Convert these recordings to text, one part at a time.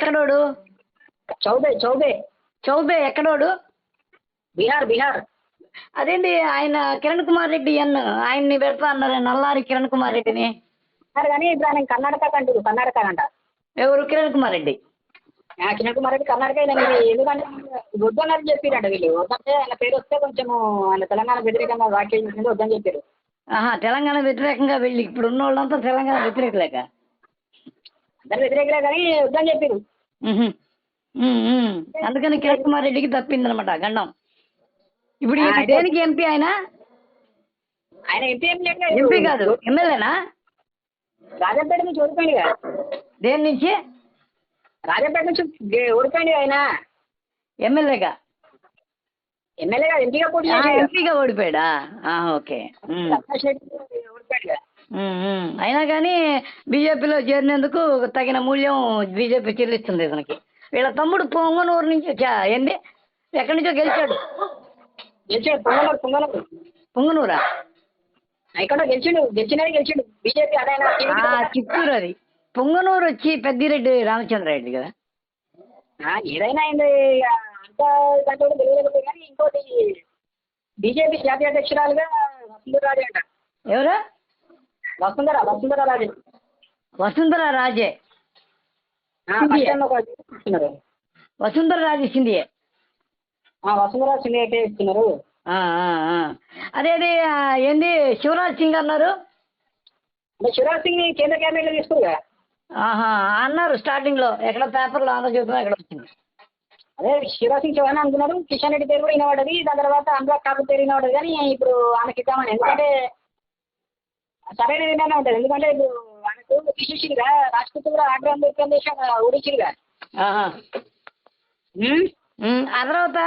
ఎక్కడోడు? చౌబే చౌబే. చౌబే ఎక్కడోడు? బీహార్ బీహార్. అదేంటి ఆయన కిరణ్ కుమార్ రెడ్డి అన్న ఆయన్ని పెడతా అన్నారు నల్లారి కిరణ్ కుమార్ రెడ్డిని. అన్నారు కానీ ఇప్పుడు ఆయన కర్ణాటక అంటారు కర్ణాటక అంట. ఎవరు? కిరణ్ కుమార్ రెడ్డి. ఆ, కిరణ్ కుమార్ రెడ్డి కర్ణాటక ఎందుకంటే వద్దన్నారు చెప్పారంట వీళ్ళు. వద్దంటే ఆయన పేరు వస్తే కొంచెం ఆయన తెలంగాణ వ్యతిరేకంగా వ్యాఖ్యలు చేసింది వద్దని చెప్పారు. ఆహా తెలంగాణ వ్యతిరేకంగా వెళ్ళి ఇప్పుడు ఉన్న వాళ్ళంతా తెలంగాణ వ్యతిరేకలేక? అందరు వ్యతిరేకలే కానీ వద్దని చెప్పారు. అందుకని కిరణ్ కుమార్ రెడ్డికి తప్పిందనమాట గండం. ఇప్పుడు దేనికి ఎంపీ ఆయన? ఆయన ఎంపీ ఏం లేదు. ఎంపీ కాదు ఎమ్మెల్యేనా? రాజంపేట నుంచి ఓడిపోయింది కదా. దేని నుంచి? రాజంపేట నుంచి ఓడిపోయింది కదా ఆయన. ఎమ్మెల్యేగా? ఎమ్మెల్యేగా ఎంపీగా పోటీ ఎంపీగా ఓడిపోయాడా? ఓకే. ఓడిపోయాడు కదా. అయినా కానీ బీజేపీలో చేరినందుకు తగిన మూల్యం బీజేపీ చెల్లిస్తుంది ఇతనికి. వీళ్ళ తమ్ముడు పొంగనూరు నుంచి ఏంది? ఎక్కడి నుంచో గెలిచాడు. గెలిచాడు పొంగనూరు పొంగనూరు. పొంగనూరా? ఇక్కడ గెలిచిండు గెలిచినది గెలిచిండు. బీజేపీ చిత్తూరు అది. పొంగనూరు వచ్చి పెద్దిరెడ్డి రామచంద్రారెడ్డి కదా? ఆ, ఏదైనా అయింది ఇక అంతా దాంట్లో తెలియలేదు కానీ ఇంకోటి బీజేపీ జాతీయ అధ్యక్షురాలుగా రాజే ఎవరు? వసుంధర వసుంధర రాజే. వసుంధర రాజే. సింధియా. వసుంధర రాజే సింధియే. ఆ, వసుంధర అయితే ఇస్తున్నారు ఆ, ఆ, ఆ. అదే అదే ఏంది శివరాజ్ సింగ్ అన్నారు? శివరాజ్ సింగ్ కేంద్ర క్యాబినెట్లో తీసుకురు కదా ఆహా అన్నారు స్టార్టింగ్లో. ఎక్కడ పేపర్లో ఆంధ్రజ్యోతిలో ఎక్కడ వచ్చింది. అదే శివరాజ్ సింగ్ చౌహాన్ అనుకున్నారు. కిషన్ రెడ్డి పేరు కూడా వినబడ్డది. దాని తర్వాత అనురాగ్ ఠాకూర్ పేరు వినబడ్డది కానీ ఇప్పుడు ఆమెకి ఇద్దామని. ఎందుకంటే సరైన నిర్ణయం ఉంటుంది. ఎందుకంటే ఇప్పుడు ఆయనకు తీసేసిరుగా రాష్ట్రపతి కూడా ఆగ్రహం ఆహా. ఉమ్? ఉమ్, ఆ తర్వాత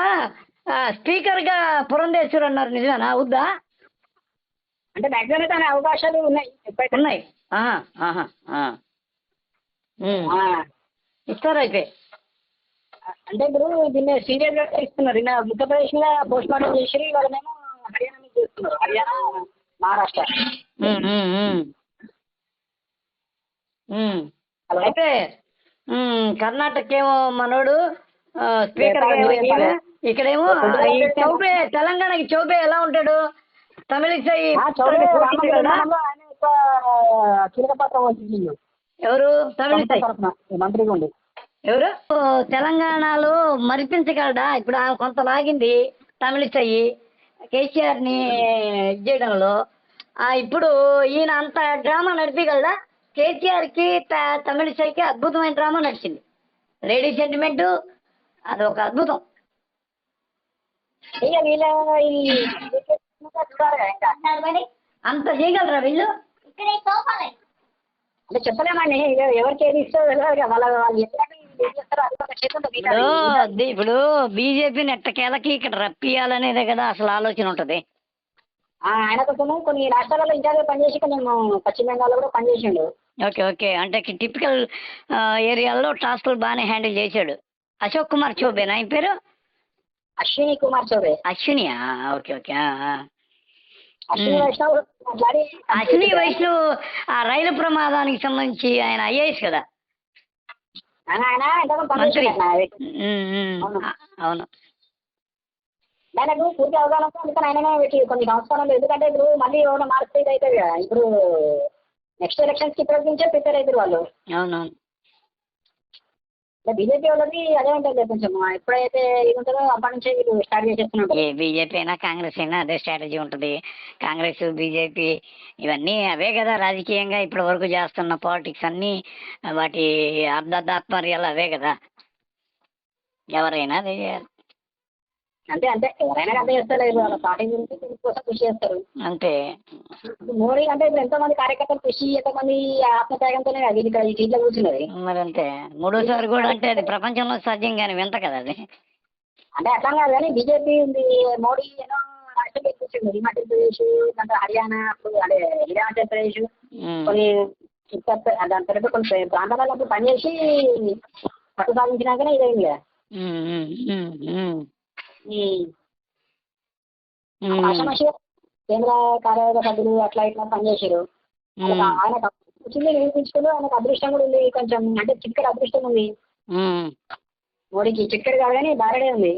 ఆ, స్పీకర్గా పురంధేశ్వర్ అన్నారు నిజమేనా? అవుద్దా? అంటే మ్యాక్సిమం అనే అవకాశాలు ఉన్నాయి ఉన్నాయి. ఇస్తారు అయితే అంటే ఇప్పుడు దీన్ని సీరియస్గా ఇస్తున్నారు. నిన్న ఉత్తరప్రదేశ్లో పోస్ట్ మార్టం చేసి వాళ్ళనేమో హర్యానా చేస్తున్నారు. హర్యానా మహారాష్ట్ర అయితే కర్ణాటక ఏమో మనోడు స్పీకర్. ఇక్కడేమో చౌబే తెలంగాణకి చౌబే ఎలా ఉంటాడు వహించిండు ఎవరు తరఫున మంత్రిగా ఉండి ఎవరు తెలంగాణలో మరిపించగలడా ఇప్పుడు ఆమె కొంత లాగింది తమిళిసై కేసీఆర్ ని ఇది చేయడంలో ఇప్పుడు ఈయన అంత డ్రామా నడిపగలడా? కేసీఆర్కి త- తమిళిసైకి అద్భుతమైన డ్రామా నడిచింది. లేడీ సెంటిమెంట్ అది ఒక అద్భుతం. ఇక వీళ్ళ అంత చేయగలరా వీళ్ళు? అంటే చెప్పలేమండి ఎవరికి ఏది ఇష్టో తెలియదు కదా. వాళ్ళ వాళ్ళు ఇప్పుడు బీజేపీని ఎట్టకేలకి ఇక్కడ రప్పియాలనేదే కదా అసలు ఆలోచన ఉంటది. ఆ, ఆయన కొంచెము కొన్ని రాష్ట్రాలలో ఇన్ఛార్జ్ పనిచేసి కొంచెం పశ్చిమ బెంగాల్లో కూడా పనిచేసిండు. Okay okay. అంటే టిపికల్ ఏరియాల్లో టాస్క్లు బాగానే హ్యాండిల్ చేశాడు. అశోక్ కుమార్ చౌబేనా? ఆయన పేరు? అశ్విని కుమార్ చౌబే. అశ్వినియా? Okay okay. అశ్విని వైష్ణవ్ ఆ రైలు ప్రమాదానికి సంబంధించి ఆయన ఐఏఎస్ కదా ఆయన ఆయన ఎంతమంది మంత్రి పనిచేసిండు ఆయన. ఉమ్, ఉమ్. అవును. ఆయనకు పూర్తి అవగాహన అందుకని ఆయననే పెట్టి కొన్ని సంవత్సరాలు ఎందుకంటే ఇప్పుడు మళ్ళీ ఎవరైనా మార్క్స్ ఇది అవుతుంది కదా. ఇప్పుడు నెక్స్ట్ ఎలక్షన్స్కి ఇప్పటి నుంచే ప్రిపేర్ అవుతారు వాళ్ళు. అవునవును. బీజేపీ వాళ్ళది అదే ఉంటుంది కొంచెం. ఎప్పుడైతే ఇది ఉంటుందో అప్పటి నుంచే వీళ్ళు స్టార్ట్ చేసేస్తున్నారు. ఏ బీజేపీ అయినా కాంగ్రెస్ అయినా అదే స్ట్రాటజీ ఉంటుంది. కాంగ్రెస్ బీజేపీ ఇవన్నీ అవే కదా రాజకీయంగా ఇప్పటి వరకు చేస్తున్న పాలిటిక్స్ అన్నీ. వాటి అర్ధాత్మర్యాలు అవే కదా. ఎవరైనా అదే చేయాలి అంతే అంతే ఎవరైనా అర్థం చేస్తారు వాళ్ళ పార్టీ గురించి కోసం కృషి చేస్తారు. అంతే. మోడీ అంటే ఇప్పుడు ఎంతో మంది కార్యకర్తలు కృషి ఎంతో మంది ఆత్మత్యాగంతోనే అది ఇక్కడ ఈ సీట్లో కూర్చున్నది. మరి అంతే మూడోసారి కూడా అంటే అది ప్రపంచంలో సాధ్యం కానీ వింత కదా అది. అంటే అట్లా కాదు కానీ బీజేపీ ఉంది మోడీ ఏమో రాష్ట్రం కూర్చుంది హిమాచల్ ప్రదేశ్ హర్యానా అప్పుడు అదే హిమాచల్ ప్రదేశ్. కొన్ని దాని తర్వాత కొన్ని ప్రాంతాలలో పనిచేసి పట్టు సాధించినాకనే ఇదైంది కదా. ఈ కేంద్ర కార్యవర్గ సభ్యులు అట్లా ఇట్లా పనిచేసారు. ఆయన వచ్చింది నిరూపించుకుని ఆయనకు అదృష్టం కూడా ఉంది. కొంచెం అంటే చిక్కటి అదృష్టం ఉంది. మోడీకి చిక్కడు కాదు కానీ బారడే ఉంది.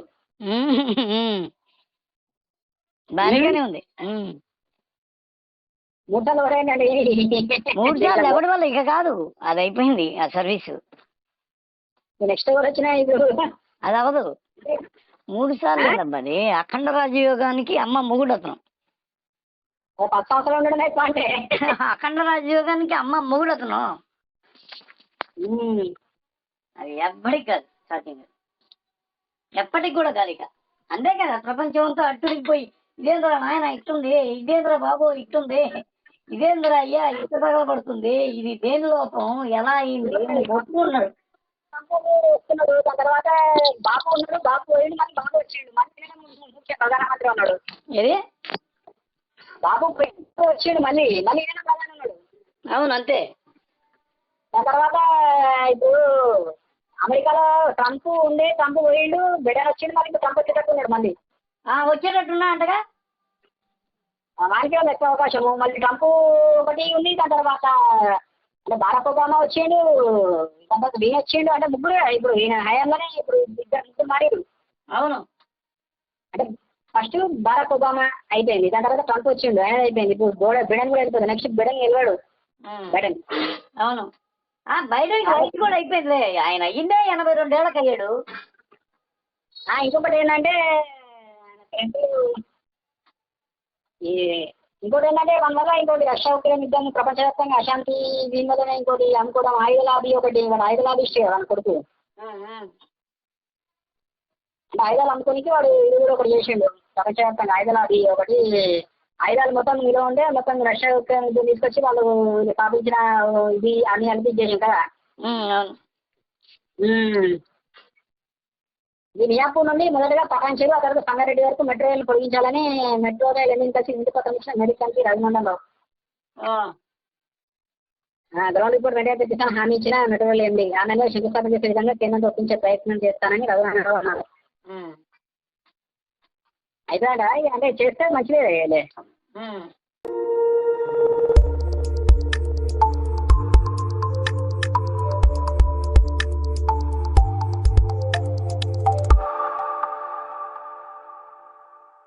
భారీగానే ఉంది. ఎవరైందండి సార్లు ఎవరి వల్ల? ఇక కాదు. అది అయిపోయింది ఆ సర్వీసు. నెక్స్ట్ ఎవరు వచ్చినా ఇప్పుడు? అది అవదు మూడు సార్లు అబ్బది అఖండ రాజయోగానికి అమ్మ మొగుడు అతను ఓ పది సంవత్సరాలు ఉండడం ఎక్కువ అంటే అఖండ రాజయోగానికి అమ్మ మొగుడు అతను ఉమ్. అది ఎప్పటికి కాదు సాధ్యం ఎప్పటికి కూడా కాదు ఇక. అంతే కదా ప్రపంచం అంతా అట్టుడికి పోయి ఇదేంద్రా నాయన ఇట్టుంది? ఇదేంద్రా బాబు ఇట్టుంది? ఇదేంద్రా అయ్యా ఇట్ట తగలబడుతుంది? ఇది దేని లోపం ఎలా అయింది? అని ఒప్పుకున్నాడు వస్తున్నాడు. దాని తర్వాత ఉన్నాడు. బాబు పోయిండు మళ్ళీ బాబు వచ్చిండు. మళ్ళీ ముఖ్య ప్రధానమంత్రి ఉన్నాడు. ఏది? బాబు వచ్చిండు మళ్ళీ. మళ్ళీ ఈయన ప్రధాని ఉన్నాడు అవును అంతే. దాని తర్వాత ఇప్పుడు అమెరికాలో ట్రంప్ ఉండే ట్రంప్ పోయిండు. బిడన్ వచ్చిండు మళ్ళీ ఇప్పుడు ట్రంప్ వచ్చేటట్టు ఉన్నాడు మళ్ళీ. వచ్చేటట్టున్నా అంటగా? వానికి ఎక్కువ అవకాశము. మళ్ళీ ట్రంప్ ఒకటి ఉంది దాని తర్వాత అంటే బారాక్ ఒబామా వచ్చిండు తర్వాత ఈయన వచ్చిండు అంటే ముగ్గురు ఇప్పుడు ఈయన హయాంలోనే ఇప్పుడు ఇద్దరు ముగ్గురు మారారు అవును. అంటే ఫస్ట్ బారాక్ ఒబామా అయిపోయింది దాని తర్వాత ట్రంప్ వచ్చిండు ఆయన అయిపోయింది. ఇప్పుడు బోడ బిడన్ కూడా వెళ్ళిపోతుంది నెక్స్ట్ బిడన్ వెళ్ళాడు. బైడెన్. అవును. ఆ బైడెన్ కూడా అయిపోయిందిలే. ఆయన అయ్యిందే ఎనభై రెండేళ్ళకి అయ్యాడు. ఆ, ఇంకొకటి ఏంటంటే ఈ ఇంకోటి ఏంటంటే మన వల్ల ఇంకోటి రష్యా ఉక్రెయిన్ యుద్ధం ప్రపంచవ్యాప్తంగా అశాంతి దీని వల్లనే ఇంకోటి అనుకోవడం ఆయుధ లాబీ ఒకటి ఆయుధ లాబిస్ట్ వాడు కొడుకు. ఆయుధాలు అమ్ముకోనికి వాడు ఇది కూడా ఒకటి చేసిండు. ప్రపంచవ్యాప్తంగా ఆయుధ లాబీ ఒకటి ఆయుధాలు మొత్తం నిలో ఉండే మొత్తం రష్యా ఉక్రెయిన్ యుద్ధం తీసుకొచ్చి వాళ్ళు స్థాపించిన ఇది అన్ని అనిపించి చేసిండు కదా. ఈ మియాపూర్ నుండి మొదటగా పటాన్చేరు ఆ తర్వాత సంగారెడ్డి వరకు మెట్రో రైలు పొడిగించాలని మెట్రో రైలు ఎన్ని కలిసి ఇంటి పక్కన ఇచ్చిన మెడికల్కి రఘునందనరావు ఆ, గ్రౌండ్ రిపోర్ట్ రెడీ అయితే ఇస్తాను హామీ ఇచ్చిన మెట్రో రైలు ఎండి. ఆమెలో శంకుస్థాపన చేసే విధంగా కేంద్రం ఒప్పించే ప్రయత్నం చేస్తానని రఘునందనరావు అన్నారు. ఇక అంటే చేస్తే మంచిదే.